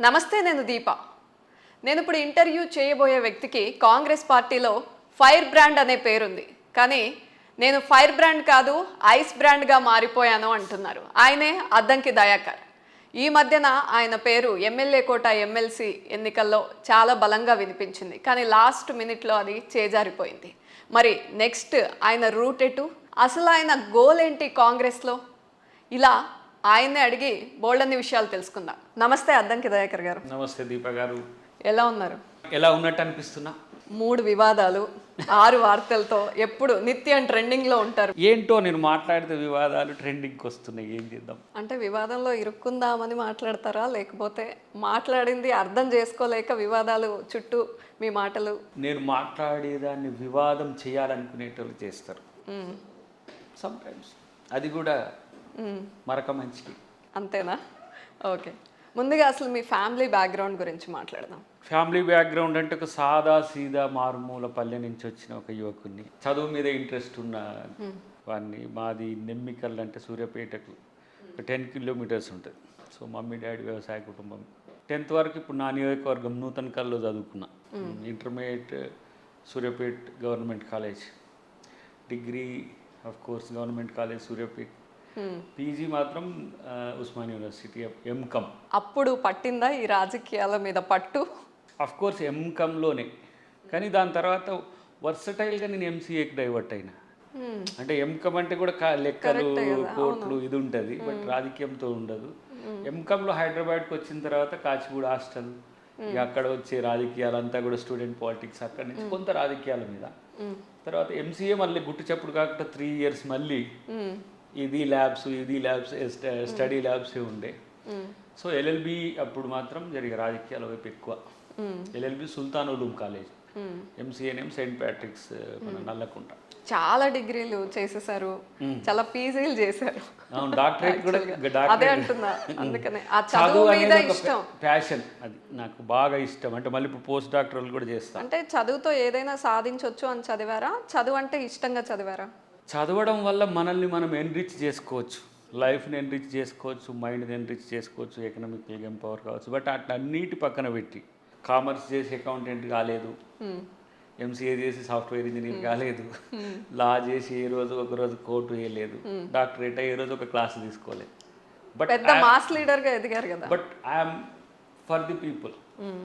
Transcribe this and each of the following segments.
నమస్తే నేను దీప. నేను ఇప్పుడు ఇంటర్వ్యూ చేయబోయే వ్యక్తికి కాంగ్రెస్ పార్టీలో ఫైర్ బ్రాండ్ అనే పేరుంది. కానీ నేను ఫైర్ బ్రాండ్ కాదు ఐస్ బ్రాండ్గా మారిపోయాను అంటున్నారు. ఆయనే అద్దంకి దయాకర్. ఈ మధ్యన ఆయన పేరు ఎమ్మెల్యే కోట ఎమ్మెల్సీ ఎన్నికల్లో చాలా బలంగా వినిపించింది. కానీ లాస్ట్ మినిట్లో అది చేజారిపోయింది. మరి నెక్స్ట్ ఆయన రూట్ ఎటు? అసలు ఆయన గోల్ ఏంటి కాంగ్రెస్లో? ఇలా ఆయన్నే అడిగి బోల్డన్ని విషయాలు తెలుసుకుందాం. నమస్తే అద్దంకి దయాకర్ గారు. నమస్తే దీప గారు. ఎలా ఉన్నారు? ఎలా ఉన్నట్టు అనిపిస్తున్నా? మూడు వివాదాలు ఆరు వార్తలతో ఎప్పుడు నిత్యం ట్రెండింగ్లో ఉంటారు. ఏంటో నేను మాట్లాడితే వివాదాలు ట్రెండింగ్కి వస్తున్నాయి. ఏం చేద్దాం? అంటే వివాదంలో ఇరుక్కుందామని మాట్లాడతారా? లేకపోతే మాట్లాడింది అర్థం చేసుకోలేక వివాదాలు చుట్టూ మీ మాటలు? నేను మాట్లాడేదాన్ని వివాదం చేయాలనుకునేటోళ్ళు చేస్తారు. సమ్ టైమ్స్ అది కూడా. మరక మంచికి. అంతేనా? ఓకే. ముందుగా అసలు మీ ఫ్యామిలీ బ్యాక్గ్రౌండ్ గురించి మాట్లాడదాం. ఫ్యామిలీ బ్యాక్గ్రౌండ్ అంటే ఒక సాదా సీదా మారుమూల పల్లె నుంచి వచ్చిన ఒక యువకుడిని చదువు మీద ఇంట్రెస్ట్ ఉన్న వాడిని మాది నెమ్మికల్ అంటే సూర్యాపేటకు టెన్ కిలోమీటర్స్ ఉంటుంది. సో మమ్మీ డాడీ వ్యవసాయ కుటుంబం. టెన్త్ వరకు ఇప్పుడు నా నియోజకవర్గం నూతన కల్లో చదువుకున్నా. Intermediate Suryapet government college. Degree of course government college Suryapet. PG మాత్రం ఆ, ఉస్మాన్ యూనివర్సిటీ ఎంకమ్ అప్పుడు పట్టిందా ఈ రాజకీయాల మీద పట్టు? అఫ్ కోర్స్ ఎంకమ్లోనే కానీ దాని తర్వాత వర్సటైల్గా నేను ఎంసీఏకి డైవర్ట్ అయినా. మ్మ్. అంటే ఎంకమ్ అంటే కూడా లెక్కలు కోట్లు ఇది ఉంటుంది బట్ రాజకీయంతో ఉండదు. ఎంకమ్లో హైదరాబాద్కి వచ్చిన తర్వాత కాచిగూడ హాస్టల్ అక్కడ వచ్చే రాజకీయాలంతా కూడా స్టూడెంట్ పాలిటిక్స్ అక్కడ నుంచి కొంత రాజకీయాల మీద. తర్వాత ఎంసీఏ మళ్ళీ గుట్టు చప్పుడు కాకుండా త్రీ ఇయర్స్ మళ్ళీ. ఇది ల్యాబ్స్ ఇది ల్యాబ్స్ స్టడీ ల్యాబ్సే ఉండే. సో ఎల్ఎల్బి అప్పుడు మాత్రం జరిగే రాజకీయాల వైపు ఎక్కువ. LLB Sultan Uloom college. MCNM saint Patrick's మన నల్లకుంట. చాలా డిగ్రీలు చేసేసారు. చాలా పీజీలు చేశారు. అవును డాక్టరేట్ కూడా అదే అంటున్నా. అందుకనే. ఆ చదువు మీద ఇష్టం. ప్యాషన్ అది. నాకు బాగా ఇష్టం. అంటే మళ్ళీ ఇప్పుడు పోస్ట్ డాక్టర్లు కూడా చేస్తాను అంటే చదువుతో ఏదైనా సాధించవచ్చు అని చదివారా? చదువు అంటే ఇష్టంగా చదివారా? చదవడం వల్ల మనల్ని మనం ఎన్రిచ్ చేసుకోవచ్చు. లైఫ్ని ఎన్రిచ్ చేసుకోవచ్చు మైండ్ని ఎన్రిచ్ చేసుకోవచ్చు ఎకనామికల్గా ఎంపవర్ కావచ్చు. బట్ అన్నిటి పక్కన పెట్టి కామర్స్ చేసి అకౌంటెంట్ కాలేదు. ఎంసీఏ చేసి సాఫ్ట్వేర్ ఇంజనీర్ కాలేదు. లా చేసి ఏ రోజు ఒక రోజు కోర్టు వేయలేదు. డాక్టరేట్ ఏ రోజు ఒక క్లాస్ తీసుకోలేదు. బట్ పెద్ద మాస్ లీడర్గా ఎదిగారు కదా. But I'm for the people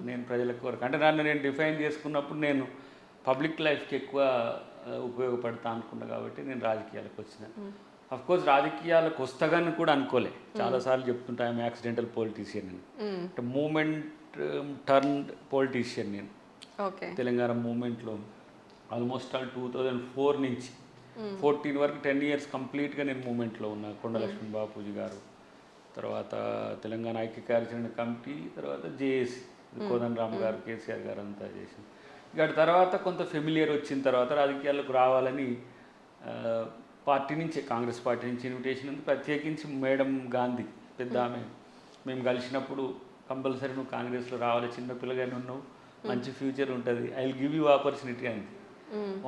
నేను ప్రజల కొరకు అంటే నన్ను నేను డిఫైన్ చేసుకున్నప్పుడు నేను పబ్లిక్ లైఫ్కి ఎక్కువ ఉపయోగపడతా అనుకున్నా కాబట్టి నేను రాజకీయాలకు వచ్చిన. అఫ్ కోర్స్ రాజకీయాలకు వస్తాగని కూడా అనుకోలే. చాలాసార్లు చెప్తుంటా ఐఎమ్ యాక్సిడెంటల్ పొలిటీషియన్ అని. అంటే మూమెంట్ టర్న్ పొలిటీషియన్ నేను. ఓకే. తెలంగాణ మూమెంట్లో almost all two thousand four నుంచి ఫోర్టీన్ వరకు టెన్ ఇయర్స్ కంప్లీట్గా నేను మూమెంట్లో ఉన్నా. కొండ లక్ష్మణ్ బాపూజీ గారు తర్వాత తెలంగాణ ఐక్య కార్యాచరణ కమిటీ తర్వాత జేఏసీ కోదన్ రామ్ గారు కేసీఆర్ గారు అంతా చేసి ఇక తర్వాత కొంత ఫెమిలియర్ వచ్చిన తర్వాత రాజకీయాలకు రావాలని పార్టీ నుంచి కాంగ్రెస్ పార్టీ నుంచి ఇన్విటేషన్ ఉంది. ప్రత్యేకించి మేడం గాంధీ పెద్ద ఆమె. మేము కలిసినప్పుడు కంపల్సరీ నువ్వు కాంగ్రెస్లో రావాలి చిన్న పిల్లగానే ఉన్నావు మంచి ఫ్యూచర్ ఉంటుంది. I will give you opportunity.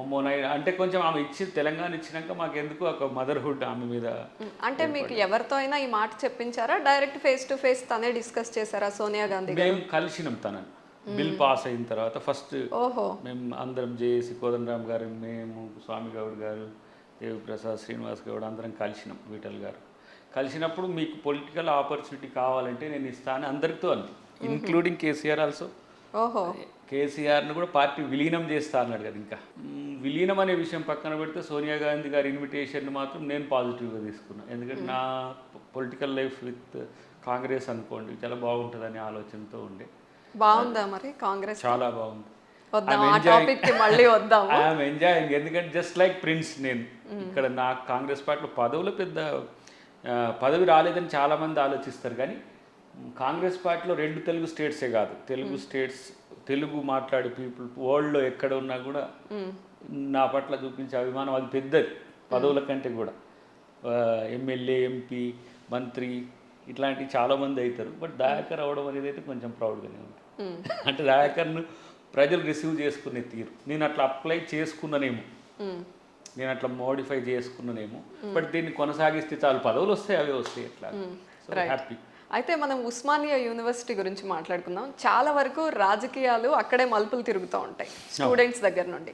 అమ్మో నాయన అంటే కొంచెం ఆమె ఇచ్చి తెలంగాణ ఇచ్చినాక మాకెందుకు ఒక మదర్హుడ్ ఆమె మీద. అంటే మీకు ఎవరితో అయినా ఈ మాట చెప్పించారా? డైరెక్ట్ ఫేస్ టు ఫేస్ తనే డిస్కస్ చేశారా సోనియా గాంధీ మేము కలిసినాం తనని. బిల్ పాస్ అయిన తర్వాత ఫస్ట్ మేము అందరం జేఏసీ కోదండరామ్ గారు మేము స్వామి గౌడ్ గారు దేవిప్రసాద్ శ్రీనివాస్ గౌడ్ అందరం కలిసినాం విఠల్ గారు. కలిసినప్పుడు మీకు పొలిటికల్ ఆపర్చునిటీ కావాలంటే నేను ఇస్తాను అందరితో అంది. ఇంక్లూడింగ్ కేసీఆర్ ఆల్సో కేసీఆర్ను కూడా పార్టీ విలీనం చేస్తా అన్నాడు కదా ఇంకా. మ్, విలీనం అనే విషయం పక్కన పెడితే సోనియా గాంధీ గారి ఇన్విటేషన్ మాత్రం నేను పాజిటివ్గా తీసుకున్నాను ఎందుకంటే నా పొలిటికల్ లైఫ్ విత్ కాంగ్రెస్ అనుకోండి చాలా బాగుంటుందనే ఆలోచనతో ఉండే. బాగుందా మరి కాంగ్రెస్ చాలా బాగుంది. వద్దాం ఆ టాపిక్కి మళ్ళీ వద్దాం. ఐఎమ్ ఎంజాయింగ్ ఎందుకంటే జస్ట్ లైక్ ప్రిన్స్ నేను. ఇక్కడ నా కాంగ్రెస్ పార్టీలో పదవులు పెద్ద పదవి రాలేదని చాలామంది ఆలోచిస్తారు కానీ కాంగ్రెస్ పార్టీలో రెండు తెలుగు స్టేట్సే కాదు. తెలుగు స్టేట్స్ తెలుగు మాట్లాడే పీపుల్ వరల్డ్లో ఎక్కడ ఉన్నా కూడా నా పట్ల చూపించే అభిమానం అది పెద్దది పదవుల కంటే కూడా. ఎమ్మెల్యే ఎంపీ మంత్రి ఇట్లాంటివి చాలామంది అవుతారు. బట్ దయాకర్ అవడం అనేది అయితే కొంచెం ప్రౌడ్గానే ఉంది. అంటే దయాకర్ను ప్రజలు రిసీవ్ చేసుకునే తీరు. నేను అట్లా అప్లై చేసుకున్నానేమో. నేను అట్లా మోడిఫై చేసుకున్నానేమో. బట్ దీన్ని కొనసాగిస్తే చాలు పదవులు వస్తాయి అవే వస్తాయి అట్లా. సో హ్యాపీ అయితే మనం ఉస్మానియా యూనివర్సిటీ గురించి మాట్లాడుకుందాం. చాలా వరకు రాజకీయాలు అక్కడే మలుపులు తిరుగుతూ ఉంటాయి స్టూడెంట్స్ దగ్గర నుండి.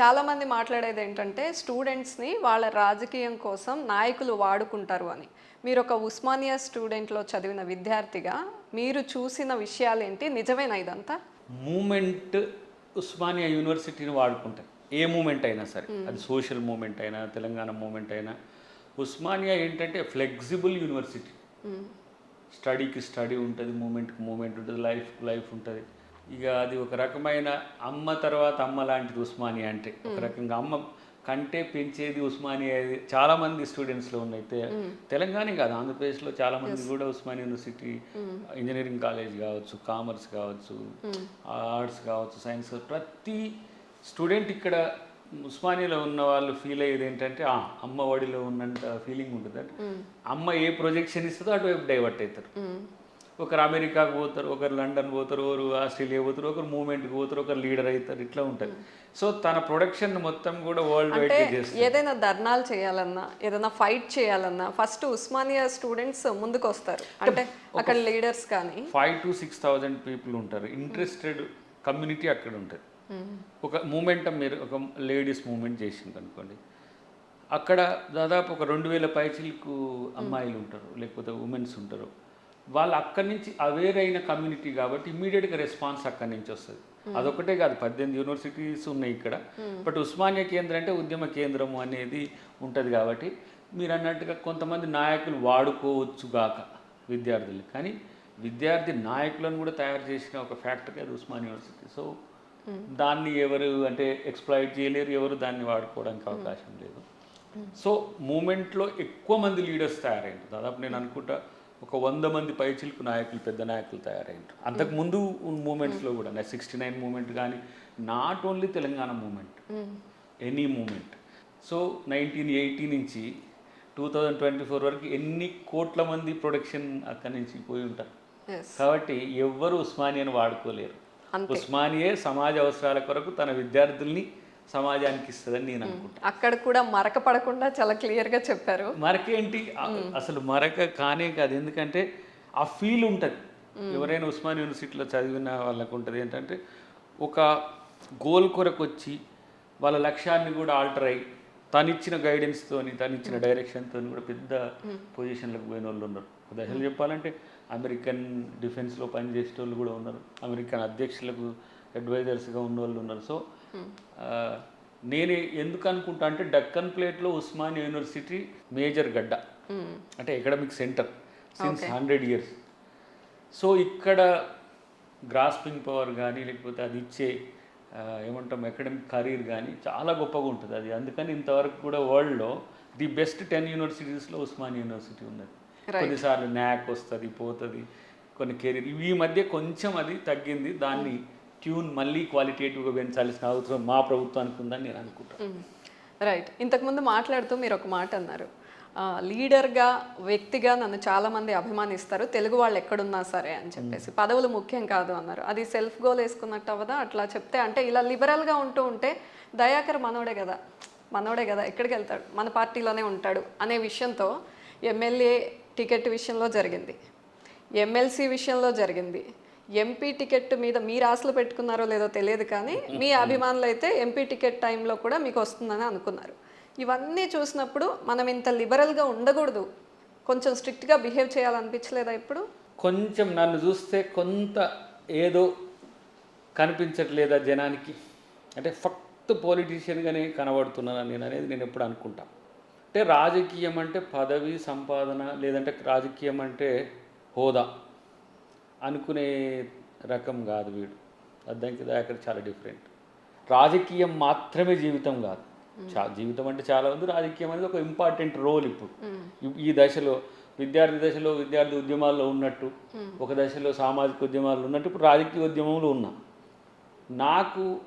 చాలా మంది మాట్లాడేది ఏంటంటే స్టూడెంట్స్ని వాళ్ళ రాజకీయం కోసం నాయకులు వాడుకుంటారు అని. మీరు ఒక ఉస్మానియా స్టూడెంట్లో చదివిన విద్యార్థిగా మీరు చూసిన విషయాలు ఏంటి నిజమేనా ఇదంతా? మూమెంట్ ఉస్మానియా యూనివర్సిటీని వాడుకుంటాయి. ఏ మూమెంట్ అయినా సరే. అది సోషల్ మూమెంట్ అయినా తెలంగాణ మూమెంట్ అయినా. ఉస్మానియా ఏంటంటే ఫ్లెక్సిబుల్ యూనివర్సిటీ. స్టడీకి స్టడీ ఉంటుంది మూమెంట్కి మూమెంట్ ఉంటుంది లైఫ్కి లైఫ్ ఉంటుంది. ఇక అది ఒక రకమైన అమ్మ తర్వాత అమ్మ లాంటిది ఉస్మానియా అంటే. ఒక రకంగా అమ్మ కంటే పెంచేది ఉస్మానియా. చాలా మంది స్టూడెంట్స్లో ఉన్నాయి తె- తెలంగాణ కాదు ఆంధ్రప్రదేశ్లో చాలా మంది కూడా ఉస్మానియా యూనివర్సిటీ ఇంజనీరింగ్ కాలేజ్ కావచ్చు కామర్స్ కావచ్చు ఆర్ట్స్ కావచ్చు సైన్స్ ప్రతి స్టూడెంట్ ఇక్కడ ఉస్మానియాలో ఉన్న వాళ్ళు ఫీల్ అయ్యేది ఏంటంటే "ఆ, అమ్మ ఒడిలో ఉన్నంత ఫీలింగ్ ఉంటుంది. అంటే అమ్మ ఏ ప్రొజెక్షన్ ఇస్తుందో అటువైపు డైవర్ట్ అవుతారు. ఒకరు అమెరికాకు పోతారు ఒకరు లండన్ పోతారు ఒకరు ఆస్ట్రేలియా పోతారు ఒకరు మూమెంట్కి పోతారు ఒకరు లీడర్ అవుతారు ఇట్లా ఉంటుంది సో తన ప్రొడక్షన్ మొత్తం కూడా వరల్డ్ వైడ్ ఏదైనా ధర్నాలు చేయాలన్నా ఏదైనా ఫైట్ చేయాలన్నా ఫస్ట్ ఉస్మానియా స్టూడెంట్స్ ముందుకు వస్తారు అంటే అక్కడ లీడర్స్ కానీ. Five to six thousand people ఉంటారు. ఇంట్రెస్టెడ్ కమ్యూనిటీ అక్కడ ఉంటుంది. ఒక మూమెంట్ మీరు ఒక లేడీస్ మూమెంట్ చేసింది అనుకోండి. అక్కడ దాదాపు ఒక రెండు వేల పైచిలకు అమ్మాయిలు ఉంటారు లేకపోతే ఉమెన్స్ ఉంటారు. వాళ్ళు అక్కడి నుంచి అవేర్ అయిన కమ్యూనిటీ కాబట్టి ఇమీడియట్గా రెస్పాన్స్ అక్కడి నుంచి వస్తుంది. అదొకటే కాదు పద్దెనిమిది యూనివర్సిటీస్ ఉన్నాయి ఇక్కడ. బట్ ఉస్మానియా కేంద్రం అంటే ఉద్యమ కేంద్రం అనేది ఉంటుంది కాబట్టి మీరు అన్నట్టుగా కొంతమంది నాయకులు వాడుకోవచ్చు గాక విద్యార్థులు కానీ విద్యార్థి నాయకులను కూడా తయారు చేసిన ఒక ఫ్యాక్టరీ అది ఉస్మాన్ యూనివర్సిటీ సో దాన్ని ఎవరు అంటే ఎక్స్ప్లాయిట్ చేయలేరు ఎవరు దాన్ని వాడుకోవడానికి అవకాశం లేదు. సో మూమెంట్లో ఎక్కువ మంది లీడర్స్ తయారైంది దాదాపు నేను అనుకుంటా ఒక వంద మంది పైచిలకు నాయకులు పెద్ద నాయకులు తయారైంది అంతకుముందు మూమెంట్స్లో కూడా సిక్స్టీ నైన్ మూమెంట్ కానీ not only Telangana movement any movement. So nineteen eighty నుంచి టూ థౌజండ్ ట్వంటీ ఫోర్ వరకు ఎన్ని కోట్ల మంది ప్రొడక్షన్ అక్కడి నుంచి పోయి ఉంటారు. కాబట్టి ఎవ్వరు ఉస్మానియాను వాడుకోలేరు. ఉస్మానియే సమాజ అవసరాల కొరకు తన విద్యార్థుల్ని సమాజానికి ఇస్తుందని నేను అనుకుంటాను అక్కడ కూడా మరక పడకుండా చాలా క్లియర్గా చెప్పారు. మరకేంటి అ- అసలు మరక కానే కాదు. ఎందుకంటే ఆ ఫీల్ ఉంటుంది. ఎవరైనా ఉస్మాన్ యూనివర్సిటీలో చదివిన వాళ్ళకు ఉంటుంది. ఏంటంటే ఒక గోల్ కొరకు వచ్చి వాళ్ళ లక్ష్యాన్ని కూడా ఆల్టర్ అయ్యి తను ఇచ్చిన గైడెన్స్తోని తను ఇచ్చిన డైరెక్షన్తో కూడా పెద్ద పొజిషన్లకు పోయిన వాళ్ళు ఉన్నారు. దశలు చెప్పాలంటే అమెరికన్ డిఫెన్స్లో పనిచేసే వాళ్ళు కూడా ఉన్నారు. అమెరికన్ అధ్యక్షులకు అడ్వైజర్స్గా ఉన్న వాళ్ళు ఉన్నారు. సో నేను ఎందుకు అనుకుంటా అంటే డక్కన్ ప్లేట్లో ఉస్మానియా యూనివర్సిటీ మేజర్ గడ్డ. అంటే academic centre since hundred years so ఇక్కడ గ్రాస్పింగ్ పవర్ కానీ లేకపోతే అది ఇచ్చే ఏమంటాం అకాడమిక్ కెరీర్ కానీ చాలా గొప్పగా ఉంటుంది అది. అందుకని ఇంతవరకు కూడా వరల్డ్లో ది బెస్ట్ టెన్ యూనివర్సిటీస్లో ఉస్మానియా యూనివర్సిటీ ఉన్నది. కొన్నిసార్లు న్యాక్ వస్తుంది పోతుంది కొన్ని కెరీర్ ఈ మధ్య కొంచెం అది తగ్గింది. దాన్ని ట్యూన్ మళ్ళీ క్వాలిటేటివ్గా పెంచాల్సిన అవసరం మా ప్రభుత్వానికి ఉందని నేను అనుకుంటాను రైట్. ఇంతకుముందు మాట్లాడుతూ మీరు ఒక మాట అన్నారు. లీడర్గా వ్యక్తిగా నన్ను చాలా మంది అభిమానిస్తారు. తెలుగు వాళ్ళు ఎక్కడున్నా సరే అని చెప్పేసి. పదవులు ముఖ్యం కాదు అన్నారు. అది సెల్ఫ్ గోల్ వేసుకున్నట్టు అవ్వదా? అట్లా చెప్తే అంటే ఇలా లిబరల్గా ఉంటూ ఉంటే దయాకర్ మనోడే కదా. మనోడే కదా. ఎక్కడికి వెళ్తాడు? మన పార్టీలోనే ఉంటాడు అనే విషయంతో ఎమ్మెల్యే టికెట్ విషయంలో జరిగింది. ఎమ్మెల్సీ విషయంలో జరిగింది. ఎంపీ టికెట్ మీద మీరు ఆశలు పెట్టుకున్నారో లేదో తెలియదు కానీ మీ అభిమానులు అయితే ఎంపీ టికెట్ టైంలో కూడా మీకు వస్తుందని అనుకున్నారు. ఇవన్నీ చూసినప్పుడు మనం ఇంత లిబరల్గా ఉండకూడదు. కొంచెం స్ట్రిక్ట్గా బిహేవ్ చేయాలనిపించలేదా ఇప్పుడు? కొంచెం నన్ను చూస్తే కొంత ఏదో కనిపించట్లేదా జనానికి? అంటే ఫక్త్ పొలిటీషియన్గానే కనబడుతున్నాను నేను అనేది నేను ఎప్పుడు అనుకుంటా. అంటే రాజకీయం అంటే పదవి సంపాదన లేదంటే రాజకీయం అంటే హోదా. అనుకునే రకం కాదు వీడు. అద్దంకి దాకా చాలా డిఫరెంట్. రాజకీయం మాత్రమే జీవితం కాదు. చా జీవితం అంటే చాలా ఉంది. రాజకీయం అనేది ఒక ఇంపార్టెంట్ రోల్ ఇప్పుడు. ఈ- దశలో విద్యార్థి దశలో విద్యార్థి ఉద్యమాల్లో ఉన్నట్టు ఒక దశలో సామాజిక ఉద్యమాల్లో ఉన్నట్టు ఇప్పుడు రాజకీయ ఉద్యమంలో ఉన్నా. నాకు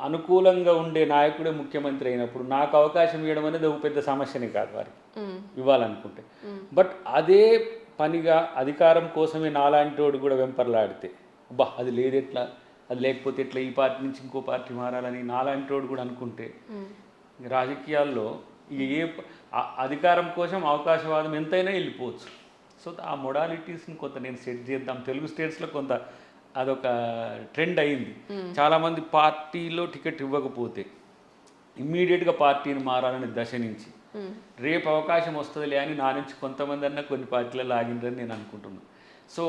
అనుకూలంగా ఉండే నాయకుడే ముఖ్యమంత్రి అయినప్పుడు నాకు అవకాశం ఇవ్వడం అనేది ఒక పెద్ద సమస్యనే కాదు వారికి. ఇవ్వాలనుకుంటే. బట్ అదే పనిగా అధికారం కోసమే నాలాంటి వాడు కూడా వెంపర్లాడితే అబ్బా అది లేదు ఎట్లా? అది లేకపోతే ఎట్లా ఈ పార్టీ నుంచి ఇంకో పార్టీ మారాలని నాలాంటి వాడు కూడా అనుకుంటే రాజకీయాల్లో ఏ అధికారం కోసం అవకాశవాదం ఎంతైనా వెళ్ళిపోవచ్చు. సో ఆ మొడాలిటీస్ని కొంత నేను సెట్ చేద్దాం. తెలుగు స్టేట్స్లో కొంత అదొక ట్రెండ్ అయింది. చాలామంది పార్టీలో టికెట్ ఇవ్వకపోతే ఇమ్మీడియట్గా పార్టీని మారాలనే దశ నుంచి రేపు అవకాశం వస్తుందిలే అని నా నుంచి కొంతమంది అన్న కొన్ని పార్టీలలో ఆగిండ్రని నేను అనుకుంటున్నాను సో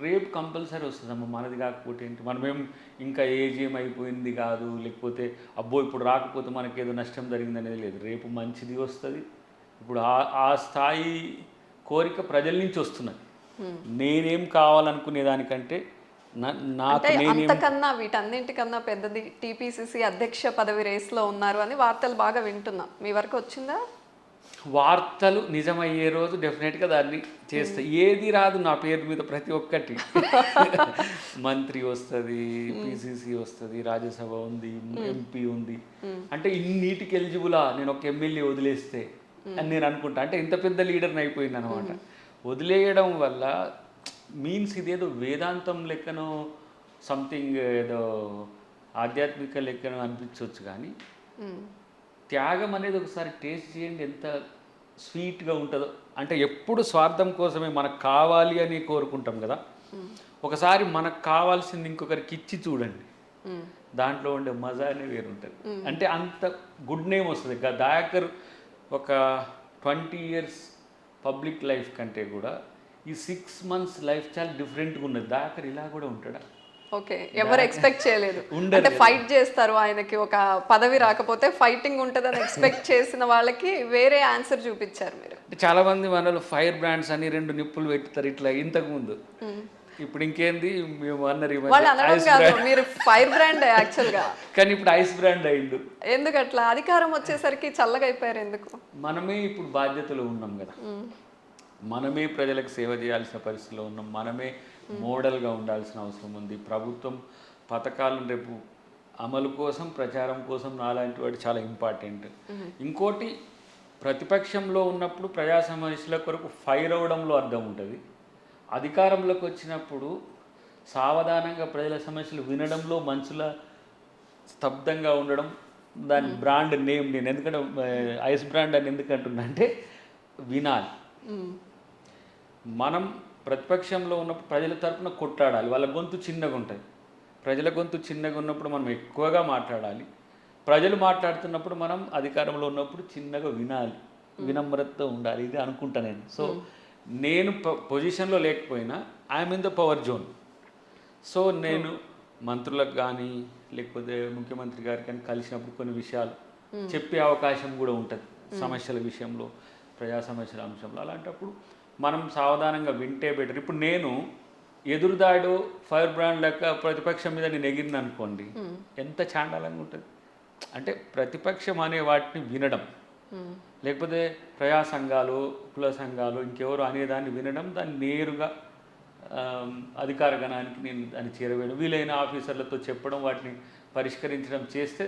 రేపు కంపల్సరీ వస్తుందమ్మా మనది కాకపోతే ఏంటి? మనమేం ఇంకా ఏజ్ ఏం అయిపోయింది కాదు లేకపోతే అబ్బో ఇప్పుడు రాకపోతే మనకి ఏదో నష్టం జరిగింది అనేది లేదు. రేపు మంచిది వస్తుంది. ఇప్పుడు ఆ ఆ స్థాయి కోరిక ప్రజల నుంచి వస్తున్నది. నేనేం కావాలనుకునే దానికంటే అంతకన్నా వీటన్నింటికన్నా పెద్దది టీపీసీసీ అధ్యక్ష పదవి రేస్లో ఉన్నారు అని వార్తలు బాగా వింటున్నాం. మీ వరకు వచ్చిందా? వార్తలు నిజమయ్యే రోజు డెఫినెట్గా దాన్ని చేస్తా. ఏది రాదు నా పేరు మీద ప్రతి ఒక్కటి. మంత్రి వస్తుంది పిసిసి వస్తుంది రాజ్యసభ ఉంది ఎంపీ ఉంది. అంటే ఇన్నిటికి ఎలిజిబులా నేను ఒక ఎమ్మెల్యే వదిలేస్తే అని నేను అనుకుంటా. అంటే ఇంత పెద్ద లీడర్ని అయిపోయింది అనమాట వదిలేయడం వల్ల మీన్స్ ఇదేదో వేదాంతం లెక్కనో సంథింగ్ ఏదో ఆధ్యాత్మిక లెక్కనో అనిపించవచ్చు కానీ మ్మ్. త్యాగం అనేది ఒకసారి టేస్ట్ చేయండి ఎంత స్వీట్గా ఉంటుందో. అంటే ఎప్పుడు స్వార్థం కోసమే మనకు కావాలి అని కోరుకుంటాం కదా. ఒకసారి మనకు కావాల్సింది ఇంకొకరికి ఇచ్చి చూడండి. మ్మ్. దాంట్లో ఉండే మజానే వేరుంటుంది అంటే అంత గుడ్ నేమ్ వస్తుంది. దయాకర్ ఒక ట్వంటీ ఇయర్స్ పబ్లిక్ లైఫ్ కంటే కూడా ఈ సిక్స్ మంత్స్ లైఫ్ చాలా డిఫరెంట్గా ఉన్నది. దయాకర్ ఇలా కూడా ఉంటాడా? ఓకే. ఎవరు ఎక్స్పెక్ట్ చేయలేదు. అంటే ఫైట్ చేస్తారు ఆయనకి ఒక పదవి రాకపోతే ఫైటింగ్ ఉంటుందని ఎక్స్పెక్ట్ చేసిన వాళ్ళకి వేరే ఆన్సర్ చూపించారు మీరు. చాలా మంది మనలో ఫైర్ బ్రాండ్స్ అని రెండు నిప్పులు పెడతారు ఇట్లా ఇంతకు ముందు. ఇప్పుడు ఇంకేంది? మేము అన్నారు మీరు ఫైర్ బ్రాండ్ యాక్చువల్గా కానీ ఇప్పుడు ఐస్ బ్రాండ్ అయిండు. ఎందుకు అట్లా అధికారం వచ్చేసరికి చల్లగా అయిపోయారు ఎందుకు? మనమే ఇప్పుడు బాధ్యతలో ఉన్నాం కదా. మనమే ప్రజలకు సేవ చేయాల్సిన పరిస్థితిలో ఉన్నాం. మనమే మోడల్గా ఉండాల్సిన అవసరం ఉంది. ప్రభుత్వం పథకాలను రేపు అమలు కోసం ప్రచారం కోసం నాలాంటి వాడు చాలా ఇంపార్టెంట్. ఇంకోటి ప్రతిపక్షంలో ఉన్నప్పుడు ప్రజా సమస్యల కొరకు ఫైర్ అవ్వడంలో అర్థం ఉంటుంది. అధికారంలోకి వచ్చినప్పుడు సావధానంగా ప్రజల సమస్యలు వినడంలో మనుషుల స్తబ్దంగా ఉండడం దాని బ్రాండ్ నేమ్ నేను ఎందుకంటే ఐస్ బ్రాండ్ అని ఎందుకు అంటున్నా అంటే వినాలి. మనం ప్రతిపక్షంలో ఉన్నప్పుడు ప్రజల తరపున కొట్లాడాలి. వాళ్ళ గొంతు చిన్నగా ఉంటుంది. ప్రజల గొంతు చిన్నగా ఉన్నప్పుడు మనం ఎక్కువగా మాట్లాడాలి. ప్రజలు మాట్లాడుతున్నప్పుడు మనం అధికారంలో ఉన్నప్పుడు చిన్నగా వినాలి. వినమ్రతతో ఉండాలి. ఇది అనుకుంటా నేను. సో నేను పొజిషన్లో లేకపోయినా I'm in the power zone. So నేను మంత్రులకు కానీ లేకపోతే ముఖ్యమంత్రి గారికి కానీ కలిసినప్పుడు కొన్ని విషయాలు చెప్పే అవకాశం కూడా ఉంటుంది. సమస్యల విషయంలో ప్రజా సమస్యల అంశంలో. అలాంటప్పుడు మనం సావధానంగా వింటే బెటర్ ఇప్పుడు నేను ఎదురుదాడు ఫైర్ బ్రాండ్ లెక్క ప్రతిపక్షం మీద నేను ఎగిరిన అనుకోండి ఎంత చాండాలంగా ఉంటుంది? అంటే ప్రతిపక్షం అనే వాటిని వినడం. మ్మ్. లేకపోతే ప్రజా సంఘాలు కుల సంఘాలు ఇంకెవరు అనేదాన్ని వినడం దాన్ని నేరుగా అధికార గణానికి నేను దాన్ని చేరవేయడం వీలైన ఆఫీసర్లతో చెప్పడం వాటిని పరిష్కరించడం చేస్తే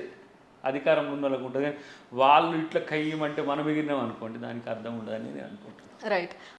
అధికారం ఉన్న వాళ్ళకు ఉంటుంది. కానీ వాళ్ళు ఇట్లా కయ్యమంటే మనం ఎగిరినాం అనుకోండి దానికి అర్థం ఉండదని నేను అనుకుంటున్నాను రైట్